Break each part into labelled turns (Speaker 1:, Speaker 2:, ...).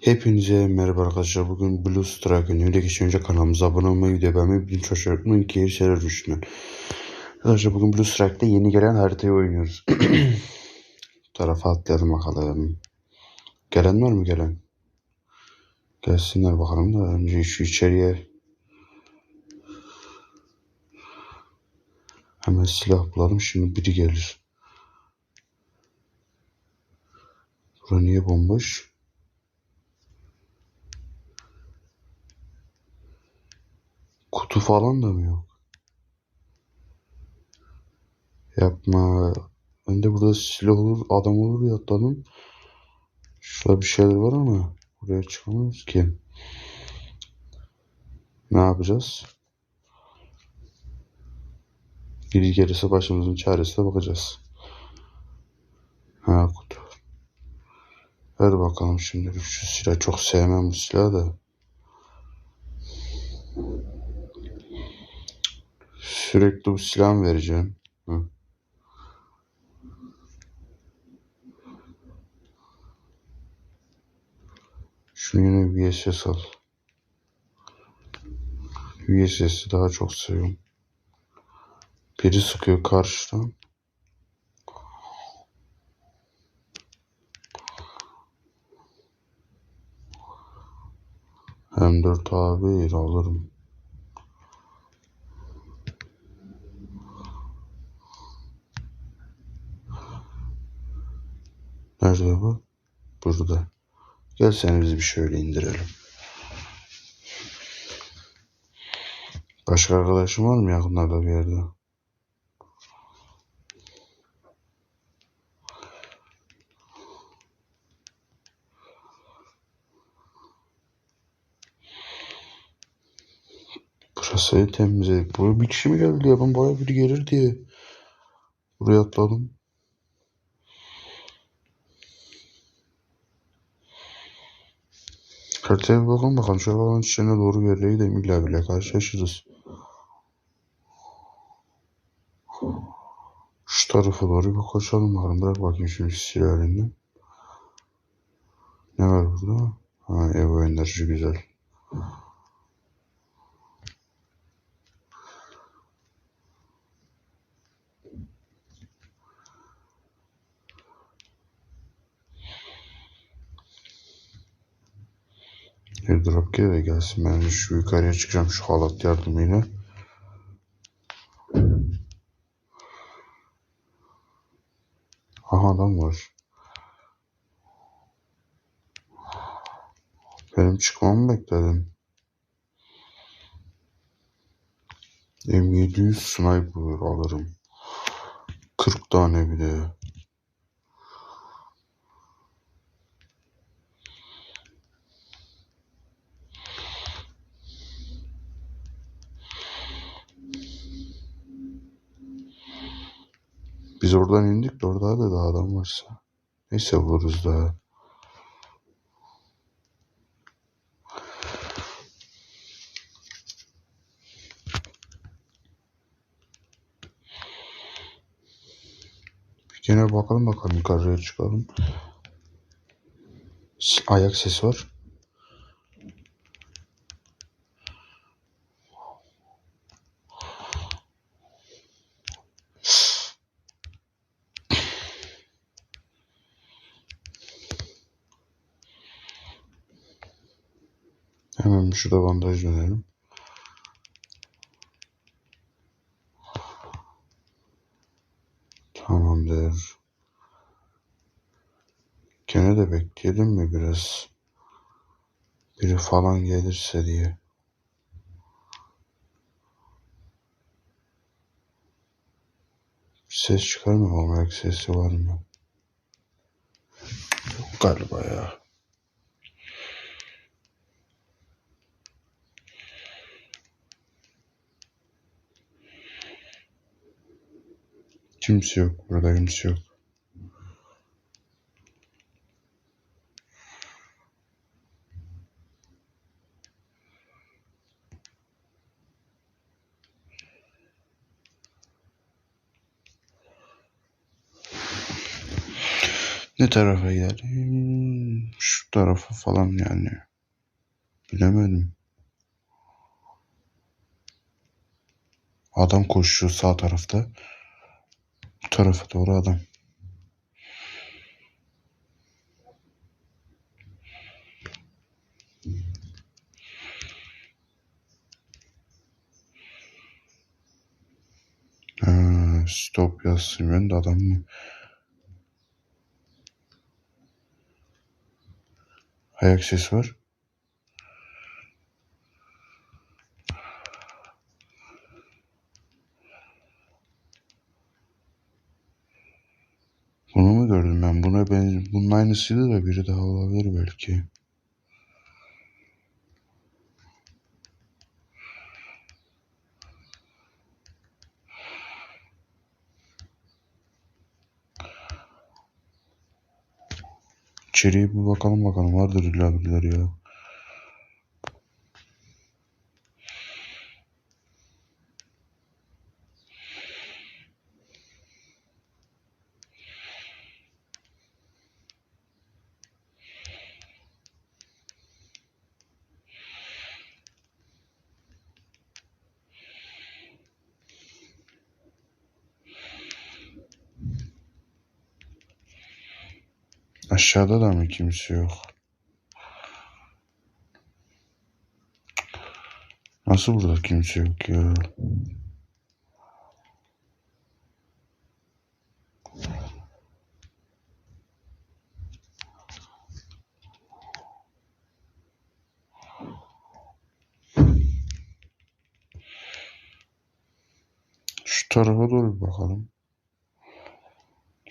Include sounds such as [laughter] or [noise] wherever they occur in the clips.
Speaker 1: Hepinize merhaba arkadaşlar. Bugün Blue Strike önüyle geçen önce kanalımıza abone olmayı, video beğenmeyi, çocuklar unutmayın ki şeyler düşünün. Arkadaşlar bugün Blue Strike'da yeni gelen haritayı oynuyoruz. [clears throat] Tarafa atlayalım bakalım. Gelen var mı gelen? Gelsinler bakalım da önce şu içeriye hemen silah bulalım. Şimdi biri gelir. Bura niye bomboş? Kutu falan da mı yok? Yapma. Ben de burada silah olur, adam olur ya atladım. Şurada bir şeyler var ama buraya çıkamıyoruz ki. Ne yapacağız? Biri gelirse başımızın çaresine bakacağız. Ha kutu. Ver bakalım şimdi şu silah. Çok sevmem bu silahı da. Sürekli bu silahı vereceğim. Hı. Şunu yine VSS al. VSS'i daha çok seviyorum. Biri sıkıyor karşıdan. M4 abi alırım. Nerede bu? Burada. Gel seni biz bir şöyle indirelim. Başka arkadaşın var mı yakınlarda bir yerde? Burası temizledik. Buraya bir kişi mi geldi ya? Ben bayağı biri gelir diye. Buraya atladım. Haritaya bir bakalım bakalım. Şu alanın içine doğru bir yerlere gidelim. İlla bile karşılaşırız. Şu tarafa doğru bir koşalım bakalım. Bırak bakayım şu silah. Ne var burada? Ha Evo enerji güzel. Airdrop gel de gelsin. Ben şu yukarıya çıkacağım şu halat yardımıyla. Aha adam var. Benim çıkmamı bekledin. M700 sniper alırım. 40 tane bile. Biz oradan indik de orada da daha adam varsa. Neyse vururuz daha. Gene bakalım bakalım yukarıya çıkalım. Ayak sesi var. Hemen şurada bandaj dönelim. Tamamdır. Gene de bekleyelim mi biraz? Biri falan gelirse diye. Ses çıkarmıyor? Ayak sesi var mı? Yok galiba ya. Kimse yok. Burada kimse yok. Ne tarafa gidelim? Şu tarafı falan yani. Bilemedim. Adam koşuyor sağ tarafta. Bu tarafa doğru adam. Ha, stop yazsın ben de adam mı? Ayak sesi var. Bunu mu gördüm ben? Buna ben bunun aynısıydı da biri daha olabilir belki. İçeriye bir bakalım bakalım vardır illa birileri ya. Aşağıda da mı kimse yok? Nasıl burada kimse yok ya? Şu tarafa doğru bakalım.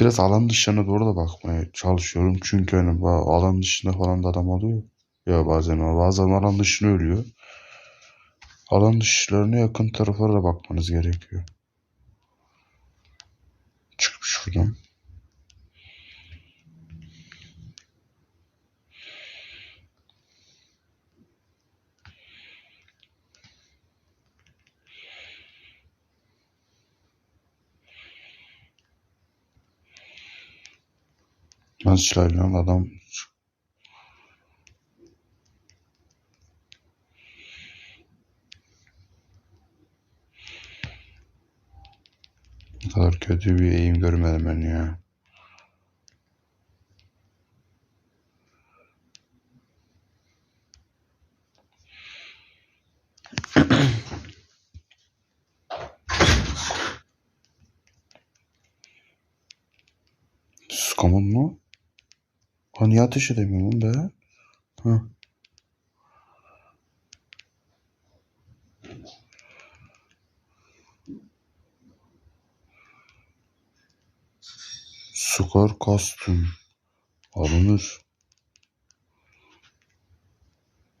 Speaker 1: Biraz alan dışına doğru da bakmaya çalışıyorum. Çünkü hani alan dışında falan da adam oluyor. Ya bazen bazen alan dışına ölüyor. Alan dışlarına yakın taraflara da bakmanız gerekiyor. Çıkıp şuradan. Nasıl adam Ne kadar kötü bir eğim görmedim ben ya. Sıkamam mı? Ha niye ateş edemiyorum be? Ha. Skor kostüm. Alınır.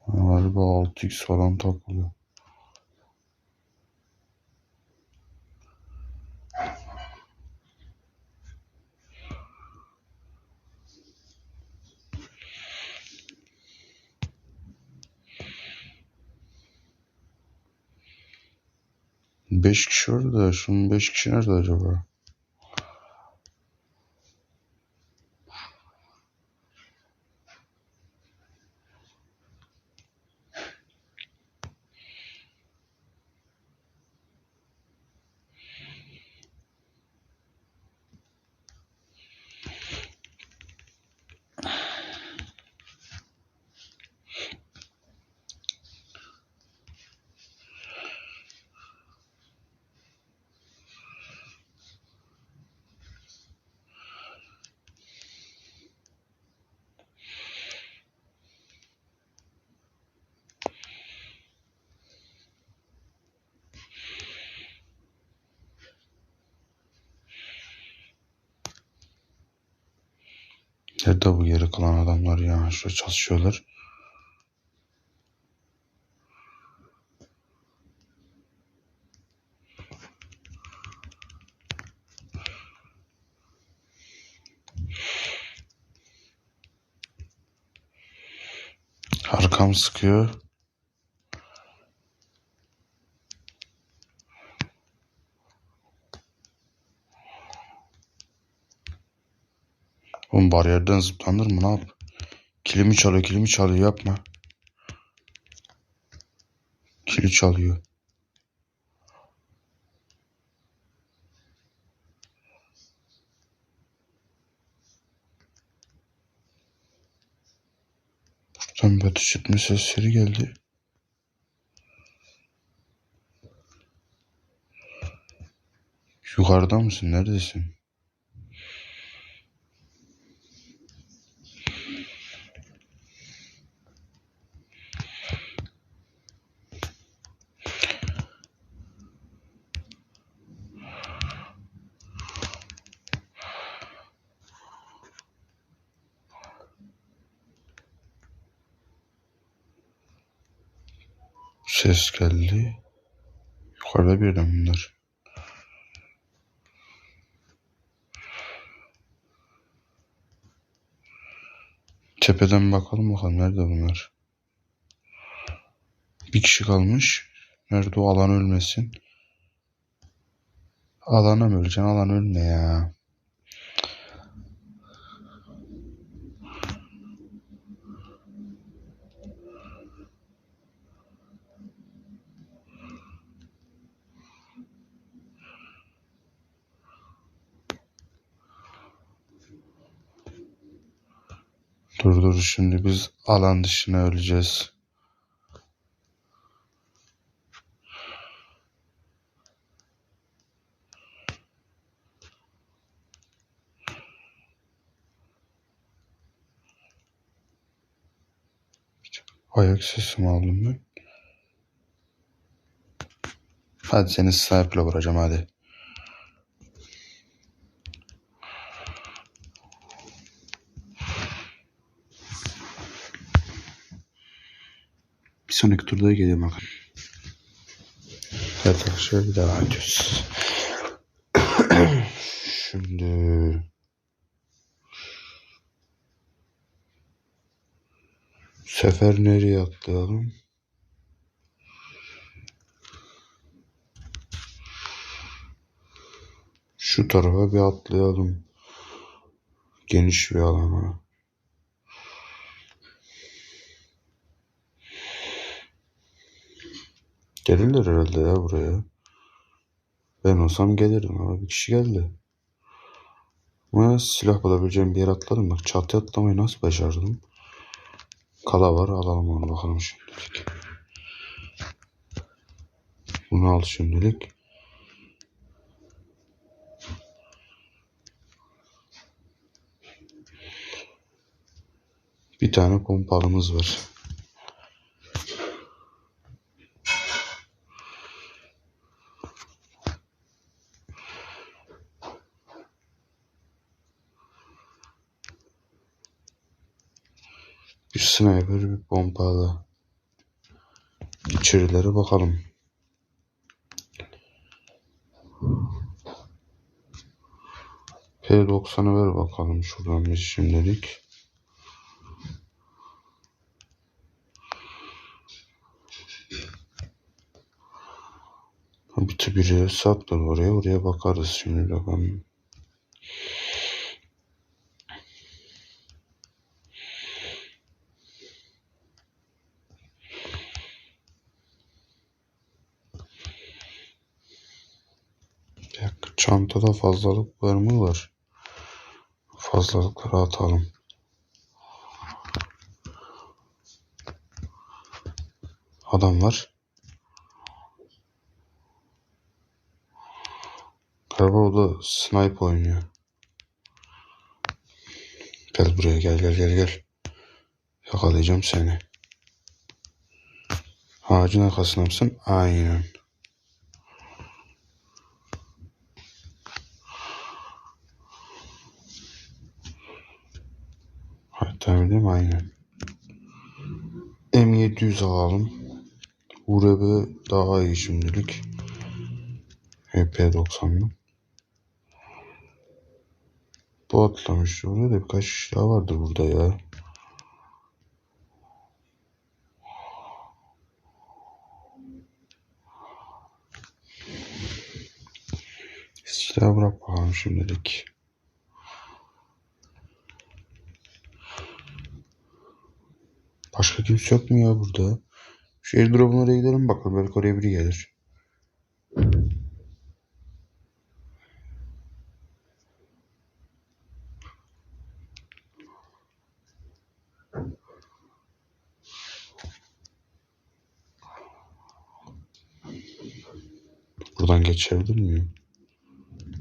Speaker 1: Galiba 6x falan takılıyor. Beş kişi orada. Şunun beş kişi nerede acaba? Nerede bu geri kalan adamlar ya? Şurada çalışıyorlar. Arkam sıkıyor. Oğlum bariyerden zıplanır mı ne yap? Kilimi çalıyor, kilimi çalıyor. Yapma. Kili çalıyor. Buradan bir ateş sesleri geldi. Yukarıda mısın? Neredesin? Ses geldi. Yukarıda bir yerden bunlar. Tepeden bakalım bakalım nerede bunlar. Bir kişi kalmış. Nerede o alan ölmesin. Alana mı öleceksin? Alan ölme ya. Dur şimdi biz alan dışına öleceğiz. Ayak sesi mi aldım ben? Hadi seni sniper'la vuracağım hadi. Sonraki turda geliyorum bakalım. Evet arkadaşlar bir devam ediyoruz. [clears throat] Şimdi sefer nereye atlayalım? Şu tarafa bir atlayalım. Geniş bir alana. Gelirler herhalde ya buraya. Ben olsam gelirdim ama bir kişi geldi. Ama silah bulabileceğim bir yer atladım. Bak çatıya atlamayı nasıl başardım? Kala var alalım onu bakalım şimdilik. Bunu al şimdilik. Bir tane pompalımız var. Bir sniper, bir pompalı. İçerilere bakalım. P90'ı ver bakalım şuradan bir şimdilik. Bir tür biri saklar oraya. Oraya bakarız şimdi bakalım. Bir dakika, çantada fazlalık var mı var? Fazlalıkları atalım. Adam var. Galiba o da snipe oynuyor. Gel buraya gel gel gel gel. Yakalayacağım seni. Ağacın arkasında mısın? Aynen. Mi? Aynen. M700 alalım. URB daha iyi şimdilik. HP90'lı. Bu atlamış. Orada da birkaç kişi daha vardır burada ya. Silah bırak bakalım şimdilik. Başka kimse yok mu ya burada? Şu airdrop'un oraya gidelim bakalım. Belki oraya biri gelir. Buradan geçebilir miyim?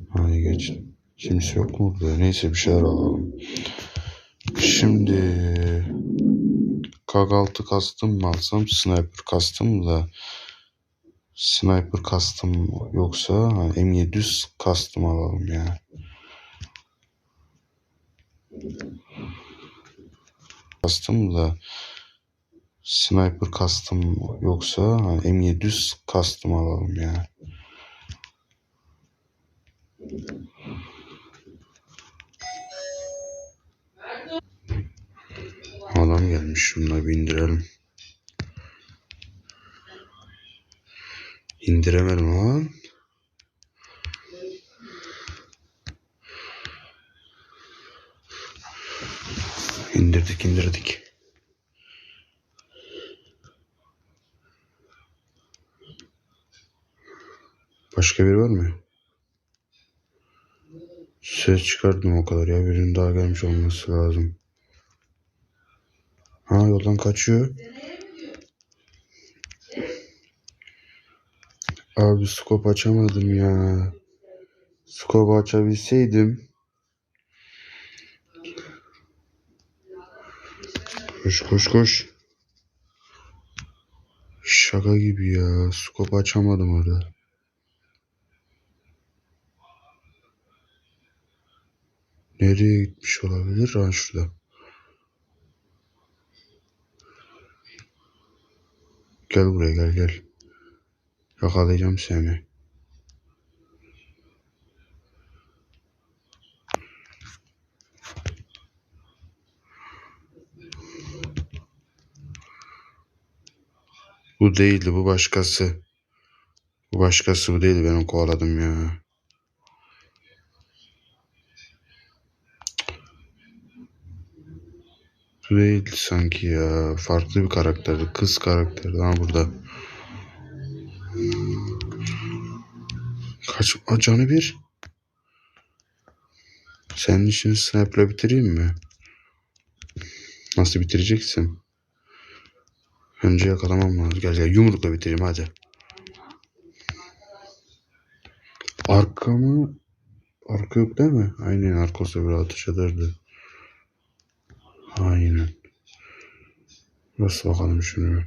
Speaker 1: Hayır geç. Kimse yok mu burada? Neyse bir şeyler alalım. Şimdi KG6 kastım mı alsam sniper kastım da sniper kastım yoksa ha, M700 kastım alalım ya. Kastım da sniper kastım yoksa ha, M700 kastım alalım ya. Adam gelmiş şunları bir indirelim. İndiremedim lan. İndirdik indirdik. Başka biri var mı? Ses çıkardım o kadar ya. Birinin daha gelmiş olması lazım. Yoldan kaçıyor. Abi skop açamadım ya. Skop açabilseydim. Koş koş koş. Şaka gibi ya. Skop açamadım orada. Nereye gitmiş olabilir? Ha şurada. Gel buraya gel gel. Yakalayacağım seni. Bu değildi bu başkası. Bu başkası bu değildi benim kovaladım ya. Bu değildi sanki ya. Farklı bir karakterdi. Kız karakterdi ha burada. Kaç Aa, canı bir. Senin işini sniper'la bitireyim mi? Nasıl bitireceksin? Önce yakalamam lazım. Gel gel yumrukla bitireyim hadi. Arka mı? Arka yok değil mi? Aynen arkası bir atış ederdi. Aynen. Nasıl bakalım şunu.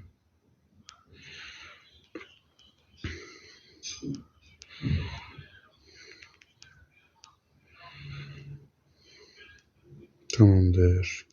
Speaker 1: Tamamdır.